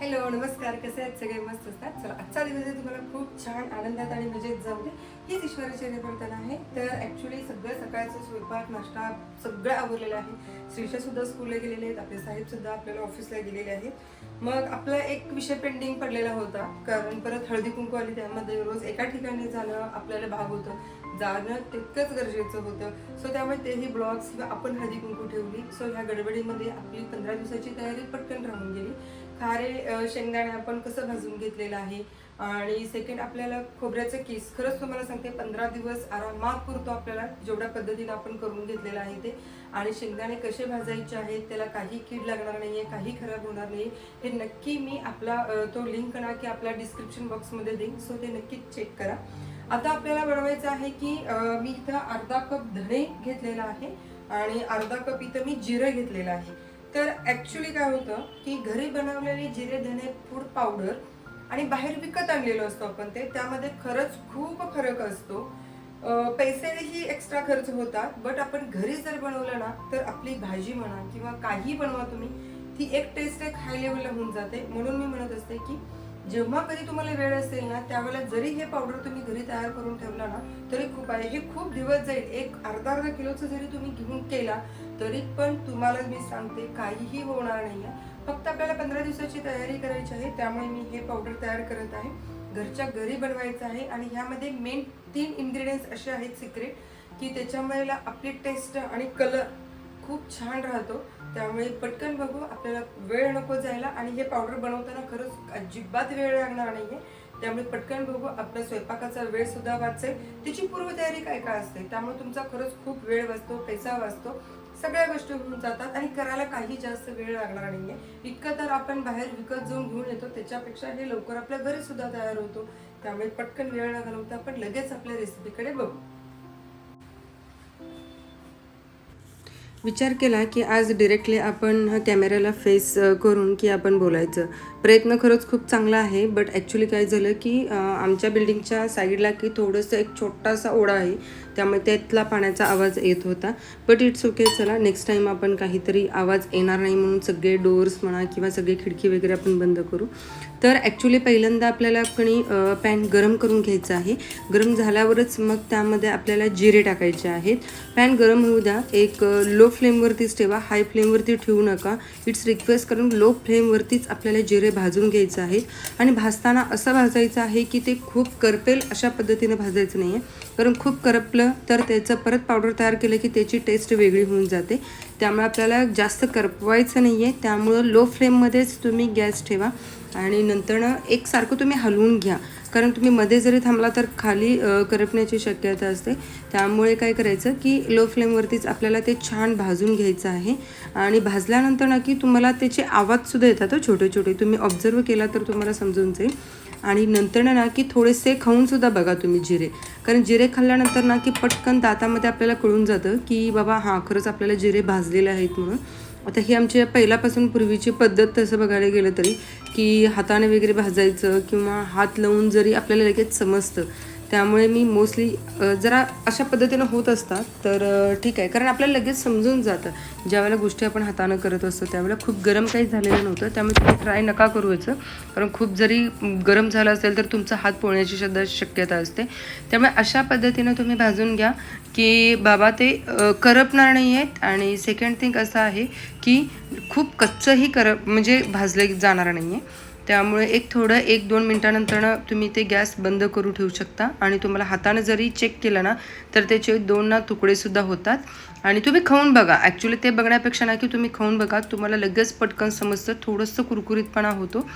Hello नमस्कार. कसे आहेत सगळे? मस्त असतात. चला आजचा दिवस आहे तुम्हाला खूप छान आनंदात आणि मजेत जाऊ दे. हीच ईश्वराची आहे. तर ॲक्च्युली सगळं सकाळचं स्वयंपाक नाश्ता सगळं आवरलेलं आहे. श्रीषा सुद्धा स्कूलला गेलेले आहेत. आपले साहेब सुद्धा आपल्याला ऑफिसला गेलेले आहेत. मग आपला एक विषय पेंडिंग पडलेला होता. कारण परत हळदी कुंकू आली त्यामध्ये रोज एका ठिकाणी जाणं आपल्याला भाग होतं. जाणं तितकंच गरजेचं होतं. सो त्यामुळे तेही ब्लॉग्स किंवा आपण हळदी कुंकू ठेवली. सो ह्या गडबडीमध्ये आपली पंधरा दिवसाची तयारी पटकन राहून गेली. खारे शेंगदाणे आपण कसं भाजून घेतलेलं आहे? आणि सेकंड आपल्याला खोबऱ्याचं केस. खरंच तुम्हाला सांगते पंधरा दिवस आरामात पुरतो आपल्याला जेवढ्या पद्धतीनं आपण करून घेतलेलं आहे ते. आणि शेंगदाणे कसे भाजायचे आहेत त्याला काही कीड लागणार नाही आहे काही खराब होणार नाही हे नक्की मी आपला तो लिंक ना की आपला डिस्क्रिप्शन बॉक्समध्ये देईन. सो ते नक्की चेक करा. आता आपल्याला बनवायचं आहे की मी इथं अर्धा कप धणे घेतलेला आहे. आणि अर्धा कप इथं मी जिरं घेतलेलं आहे. तर ॲक्च्युली काय होतं की घरी बनवलेली जिरे धणे फूड पावडर आणि बाहेर विकत आणलेलो असतो आपण ते. त्यामध्ये खरंच खूप फरक असतो. पैसेही एक्स्ट्रा खर्च होतात बट आपण घरी जर बनवलं ना तर आपली भाजी म्हणा किंवा काही बनवा तुम्ही ती एक टेस्ट एक हाय लेवलला होऊन जाते. म्हणून मी म्हणत असते की जेव्हा कधी तुम्हाला वेळ असेल ना त्यावेळेला जरी हे पावडर तुम्ही घरी तयार करून ठेवला ना तरी खूप आहे. हे खूप दिवस जाईल. एक अर्धा अर्धा किलोचं जरी तुम्ही घेऊन केला तरी पण तुम्हाला मी सांगते काहीही होणार नाहीये. फक्त आपल्याला पंधरा दिवसाची तयारी करायची आहे त्यामुळे मी हे पावडर तयार करत आहे. घरच्या घरी बनवायचं आहे आणि ह्यामध्ये मेन तीन इन्ग्रेडियंट्स असे आहेत सिक्रेट की त्याच्यामुळे आपली टेस्ट आणि कलर खूप छान राहतो. त्यामुळे पटकन बघू आपल्याला वेळ नको जायला आणि हे पावडर बनवताना खरंच अजिबात वेळ लागणार नाहीये. त्यामुळे पटकन बघू आपल्या स्वयंपाकाचा वेळ सुद्धा वाचेल. त्याची पूर्वतयारी काय काय असते? त्यामुळे तुमचा खरंच खूप वेळ वाचतो पैसा वाचतो. सगळ्या गोष्टी होऊन जातात आणि करायला काही जास्त वेळ लागणार नाहीये. इतकं तर आपण बाहेर विकत जाऊन घेऊन येतो त्याच्यापेक्षा हे लवकर आपल्या घरी सुद्धा तयार होतो. त्यामुळे पटकन वेळ न घालवता आपण लगेच आपल्या रेसिपीकडे बघू. विचार केला की आज डिरेक्टली आपण हा कॅमेऱ्याला फेस करून की आपण बोलायचं. प्रयत्न खरंच खूप चांगला आहे बट ॲक्च्युली काय झालं की आमच्या बिल्डिंगच्या साईडला की थोडंसं एक छोटासा ओढा आहे त्यामुळे त्यातला पाण्याचा आवाज येत होता. बट इट्स ओके चला नेक्स्ट टाईम आपण काहीतरी आवाज येणार नाही म्हणून सगळे डोअर्स म्हणा किंवा सगळे खिडकी वगैरे आपण बंद करू. तर ॲक्च्युली पहिल्यांदा आपल्याला कणी पॅन गरम करून घ्यायचं आहे. गरम झाल्यावरच मग त्यामध्ये आपल्याला जिरे टाकायचे आहेत. पॅन गरम होऊ द्या. एक लो फ्लेमवरतीच ठेवा हाय फ्लेमवरती ठेवू नका. इट्स रिक्वेस्ट करून लो फ्लेमवरतीच आपल्याला जिरे भाजून घ्यायचं आहे. आणि भाजताना असं भाजायचं आहे की ते खूप करपेल अशा पद्धतीने भाजायचं नाही आहे कारण खूप करपलं तर त्याचं परत पावडर तयार केलं की त्याची टेस्ट वेगळी होऊन जाते. त्यामुळे आपल्याला जास्त करपवायचं नाही आहे त्यामुळं लो फ्लेममध्येच तुम्ही गॅस ठेवा. आणि नंतरनं एकसारखं तुम्ही हलवून घ्या. कारण तुम्ही मध्ये जरी थांबला तर खाली करपण्याची शक्यता असते. त्यामुळे काय करायचं की लो फ्लेमवरतीच आपल्याला ते छान भाजून घ्यायचं आहे. आणि भाजल्यानंतर ना की तुम्हाला त्याचे आवाजसुद्धा येतात हो, छोटे छोटे तुम्ही ऑब्झर्व केला तर तुम्हाला समजून जाईल. आणि नंतर ना की थोडेसे खाऊनसुद्धा बघा तुम्ही जिरे. कारण जिरे खाल्ल्यानंतर ना की पटकन दातामध्ये आपल्याला कळून जातं की बाबा हां खरंच आपल्याला जिरे भाजलेले आहेत म्हणून. आता ही आमची पहिल्यापासून पूर्वीची पद्धत तसं बघायला गेलं तरी की हाताने वगैरे भाजायचं किंवा हात लावून जरी आपल्याला लगेच समजतं त्यामुळे मी मोस्टली जरा अशा पद्धतीनं होत असतात. तर ठीक आहे. कारण आपल्याला लगेच समजून जातं. ज्यावेळेला गोष्टी आपण हातानं करत असतो त्यावेळेला खूप गरम काही झालेलं नव्हतं. त्यामुळे तुम्ही ट्राय नका करू याचं. कारण खूप जरी गरम झालं असेल तर तुमचा हात पोळण्याची सुद्धा शक्यता असते. त्यामुळे अशा पद्धतीनं तुम्ही भाजून घ्या की बाबा ते करपणार नाही आहेत आणि सेकंड थिंग असं आहे की खूप कच्चंही करप म्हणजे भाजलं जाणार नाही आहे त्यामुळे एक थोडं एक दोन मिनटानंतर तुम्ही ते गॅस बंद करू ठेवू शकता. आणि तुम्हाला हातानं जरी चेक केलं ना तर त्याचे दोन ना तुकडेसुद्धा होतात. आणि तुम्ही खाऊन बघा. ॲक्च्युली ते बघण्यापेक्षा ना की तुम्ही खाऊन बघा. तुम्हाला लगेच पटकन समजतं. थोडंसं कुरकुरीतपणा होतो.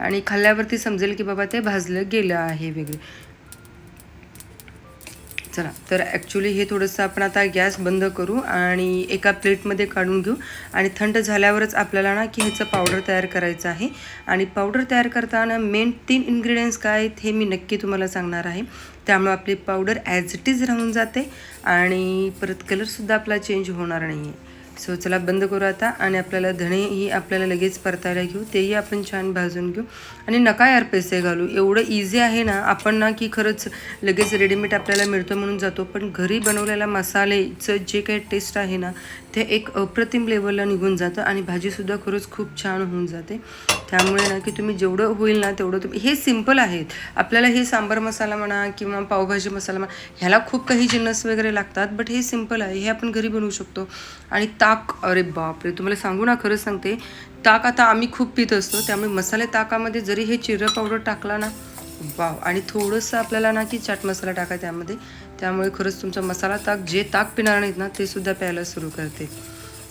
आणि खाल्ल्यावरती समजेल की बाबा ते भाजलं गेलं आहे वेगळे. चला तर ॲक्च्युली हे थोडंसं आपण आता गॅस बंद करू आणि एका प्लेटमध्ये काढून घेऊ. आणि थंड झाल्यावरच आपल्याला ना की ह्याचं पावडर तयार करायचं आहे. आणि पावडर तयार करताना मेन तीन इन्ग्रेडियंट्स काय आहेत हे मी नक्की तुम्हाला सांगणार आहे. त्यामुळे आपली पावडर ॲज इट इज राहून जाते आणि परत कलरसुद्धा आपला चेंज होणार नाही आहे सो चला बंद करू आता आणि आपल्याला धणेही आपल्याला लगेच परतायला घेऊ. तेही आपण छान भाजून घेऊ. आणि नका यार पैसे घालू. एवढं इझी आहे ना आपण ना की खरंच लगेच रेडीमेड आपल्याला मिळतो म्हणून जातो. पण घरी बनवलेल्या मसालेचं जे काही टेस्ट आहे ना ते एक अप्रतिम लेवलला निघून जातं आणि भाजीसुद्धा खरंच खूप छान होऊन जाते. त्यामुळे ना की तुम्ही जेवढं होईल ना तेवढं तुम्ही हे सिंपल आहेत. आपल्याला हे सांबार मसाला म्हणा किंवा पावभाजी मसाला म्हणा ह्याला खूप काही जिन्नस वगैरे लागतात बट हे सिंपल आहे. हे आपण घरी बनवू शकतो. आणि ताक अरे बापरे! तुम्हाला सांगू ना खरंच सांगते. ताक आता आम्ही खूप पित असतो. त्यामुळे मसाले ताकामध्ये जरी हे चिरं पावडर टाकला ना वाव. आणि थोडंसं आपल्याला ना की चाट मसाला टाका त्यामध्ये. त्यामुळे खरंच तुमचा मसाला ताक जे ताक पिणार नाहीत ना ते सुद्धा प्यायला सुरू करते.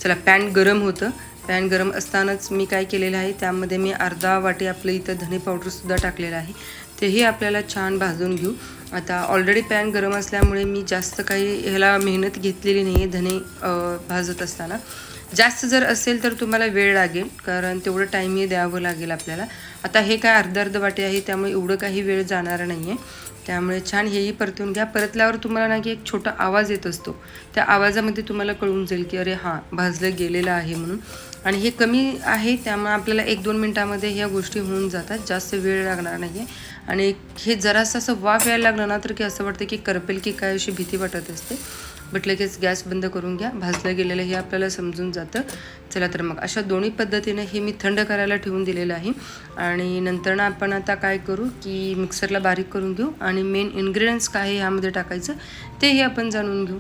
चला पॅन गरम होतं. पॅन गरम असतानाच मी काय केलेलं आहे त्यामध्ये मी अर्धा वाटी आपलं इथं धने पावडरसुद्धा टाकलेलं आहे. तेही आपल्याला छान भाजून घेऊ. आता ऑलरेडी पॅन गरम असल्यामुळे मी जास्त काही ह्याला मेहनत घेतलेली नाही आहे धने भाजत असताना. जास्त जर असेल तर तुम्हाला वेळ लागेल कारण तेवढं टाईमही द्यावं लागेल आपल्याला. आता हे काय अर्ध अर्ध वाटे आहे त्यामुळे एवढं काही वेळ जाणार नाही आहे त्यामुळे छान हेही परतून घ्या. परतल्यावर तुम्हाला ना की एक छोटा आवाज येत असतो. त्या आवाजामध्ये तुम्हाला कळून जाईल की अरे हां भाजलं गेलेलं आहे म्हणून. आणि हे कमी आहे त्यामुळे आपल्याला एक दोन मिनटामध्ये ह्या गोष्टी होऊन जातात. जास्त वेळ लागणार नाही आहे आणि हे जरासं असं वाफ यायला लागलं ना तर की असं वाटतं की करपेल की काय अशी भीती वाटत असते. बट लगेच गॅस बंद करून घ्या. भाजलं गेलेलं हे आपल्याला समजून जातं. चला तर मग अशा दोन्ही पद्धतीने हे मी थंड करायला ठेवून दिलेलं आहे. आणि नंतर ना आपण आता काय करू की मिक्सरला बारीक करून घेऊ. आणि मेन इन्ग्रेडियंट्स काय आहे ह्यामध्ये टाकायचं तेही आपण जाणून घेऊ.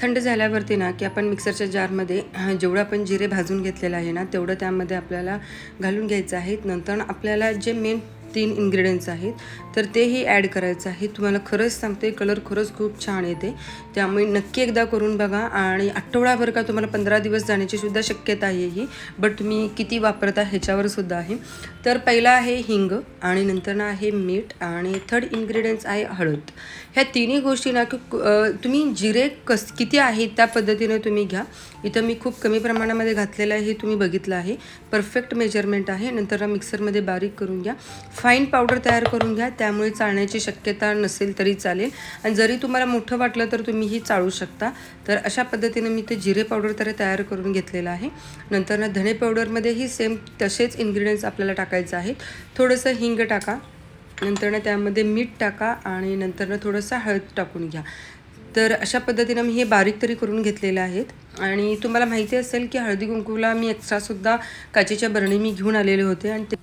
थंड झाल्यावरती ना की आपण मिक्सरच्या जारमध्ये जेवढं आपण जिरे भाजून घेतलेलं आहे ना तेवढं त्यामध्ये आपल्याला घालून घ्यायचं आहे. नंतर आपल्याला जे मेन तीन इन्ग्रेडियंट्स आहेत. तर तेही ॲड करायचं आहे. तुम्हाला खरंच सांगते कलर खरंच खूप छान येते. त्यामुळे नक्की एकदा करून बघा आणि आठवडाभर का तुम्हाला पंधरा दिवस जाण्याची सुद्धा शक्यता आहे ही. बट तुम्ही किती वापरता ह्याच्यावर सुद्धा आहे. तर पहिला आहे हिंग आणि नंतर ना आहे मीठ आणि थर्ड इन्ग्रेडियंट्स आहे हळद. ह्या तिन्ही गोष्टी ना की तुम्ही जिरे कस किती आहेत त्या पद्धतीने तुम्ही घ्या. इथं मी खूप कमी प्रमाणामध्ये घातलेलं आहे हे तुम्ही बघितलं आहे. परफेक्ट मेजरमेंट आहे. नंतर मिक्सरमध्ये बारीक करून घ्या. फाईन पावडर तयार करून घ्या त्यामुळे चाळण्याची शक्यता नसेल तरी चालेल. आणि जरी तुम्हाला मोठं वाटलं तर तुम्ही ही चाळू शकता. तर अशा पद्धतीने मी ते जिरे पावडर तर तयार करून घेतलेलं आहे. नंतर ना धणे पावडरमध्येही सेम तसेच इन्ग्रेडियंट्स आपल्याला टाकायचं आहे थोडंसं हिंग टाका. नंतर ना त्यामध्ये मीठ टाका आणि नंतर ना थोडंसं हळद टाकून घ्या. तर अशा पद्धतीनं मी हे बारीक तरी करून घेतलेले आहेत. आणि तुम्हाला माहिती असेल की हळदी कुंकूला मी एक्स्ट्रासुद्धा काचेच्या बरणी मी घेऊन आलेले होते. आणि ते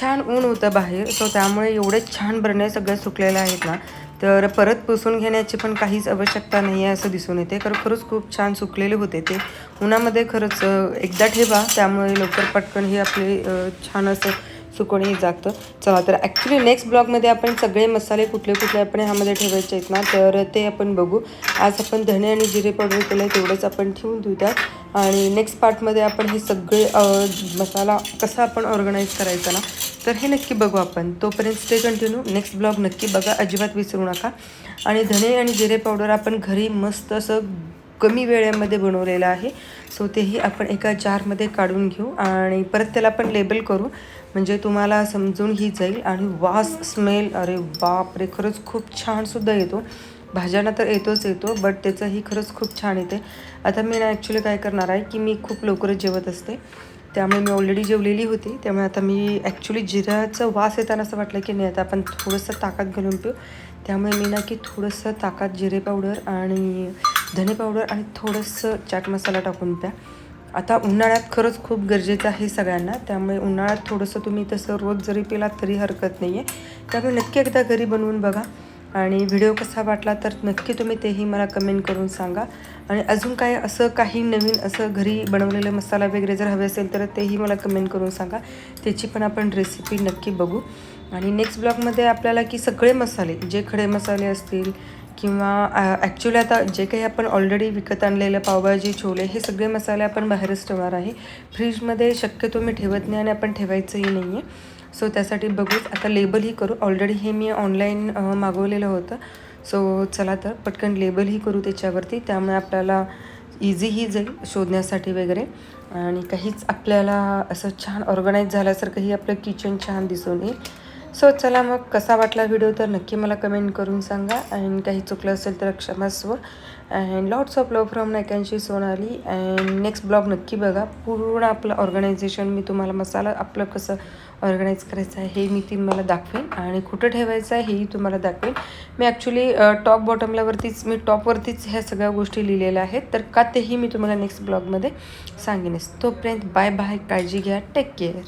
छान ऊन होतं बाहेर सो त्यामुळे एवढे छान बरणे सगळे सुकलेले आहेत ना. तर परत पुसून घेण्याची पण काहीच आवश्यकता नाही आहे असं दिसून येते. कारण खरंच खूप छान सुकलेले होते ते. उन्हामध्ये खरंच एकदा ठेवा त्यामुळे लवकर पटकन हे आपले छान असं सुकवणे जातं. चला तर ॲक्च्युली नेक्स्ट ब्लॉगमध्ये आपण सगळे मसाले कुठले कुठले आपण ह्यामध्ये ठेवायचे आहेत ना तर ते आपण बघू. आज आपण धणे आणि जिरे पावडर केलं तेवढंच आपण ठेवून देऊ त्यात आणि नेक्स्ट पार्टमध्ये आपण हे सगळे मसाला कसा आपण ऑर्गनाईज करायचा ना तर हे नक्की बघू आपण. तोपर्यंत स्टे कंटिन्यू नेक्स्ट ब्लॉग नक्की बघा. अजिबात विसरू नका. आणि धने आणि जिरे पावडर आपण घरी मस्त असं कमी वेळेमध्ये बनवलेलं आहे. सो तेही आपण एका जारमध्ये काढून घेऊ आणि परत त्याला आपण लेबल करू. म्हणजे तुम्हाला समजूनही जाईल आणि वास स्मेल अरे बाप रे खरंच खूप छानसुद्धा येतो. भाज्यांना तर येतोच येतो बट त्याचंही खरंच खूप छान येते. आता मी ना ॲक्च्युली काय करणार आहे की मी खूप लवकरच जेवत असते. त्यामुळे मी ऑलरेडी जेवलेली होती. त्यामुळे आता मी ॲक्च्युली जिऱ्याचं वास येताना असं वाटलं की नाही आता आपण थोडंसं ताकात घालून पिऊ. त्यामुळे मी ना की थोडंसं ताकात जिरे पावडर आणि धने पावडर आणि थोडंसं चाट मसाला टाकून प्या. आता उन्हाळ्यात खरंच खूप गरजेचं आहे सगळ्यांना. त्यामुळे उन्हाळ्यात थोडंसं तुम्ही तसं रोज जरी पिलात तरी हरकत नाही आहे त्यामुळे नक्की एकदा घरी बनवून बघा. आणि व्हिडिओ कसा वाटला तर नक्की तुम्ही तेही मला कमेंट करून सांगा. आणि अजून काय असं काही नवीन असं घरी बनवलेलं मसाला वगैरे जर हवे असेल तर तेही मला कमेंट करून सांगा. त्याची पण आपण रेसिपी नक्की बघू. आणि नेक्स्ट ब्लॉगमध्ये आपल्याला की सगळे मसाले जे खडे मसाले असतील किंवा ॲक्च्युली आता जे काही आपण ऑलरेडी विकत आणलेलं पावभाजी छोले हे सगळे मसाले आपण बाहेरच ठेवणार आहे. फ्रीजमध्ये शक्यतो मी ठेवत नाही आणि आपण ठेवायचंही नाही आहे सो त्यासाठी बघूच. आता लेबलही करू. ऑलरेडी हे मी ऑनलाईन मागवलेलं होतं. सो चला तर पटकन लेबलही करू त्याच्यावरती. त्यामुळे आपल्याला इझीही जाईल शोधण्यासाठी वगैरे. आणि काहीच आपल्याला असं छान ऑर्गनाईज झाल्यासारखंही आपलं किचन छान दिसून येईल. सो चला मग कसा वाटला व्हिडिओ तर नक्की मला कमेंट करून सांगा. अँड काही चुकलं असेल तर क्षमस्व and lots of love from नायकांशी Sonali. And next blog नक्की बघा. पूर्ण आपलं ऑर्गनायझेशन मी तुम्हाला मसाला आपलं कसं ऑर्गनाईज करायचं आहे हे मी ती मला दाखवेन आणि कुठं ठेवायचं आहे हेही तुम्हाला दाखवेन. मी ॲक्च्युली टॉप बॉटमलावरतीच मी टॉपवरतीच ह्या सगळ्या गोष्टी लिहिलेल्या आहेत. तर का तेही मी तुम्हाला नेक्स्ट ब्लॉगमध्ये सांगेनच. तोपर्यंत बाय बाय काळजी घ्या. Take care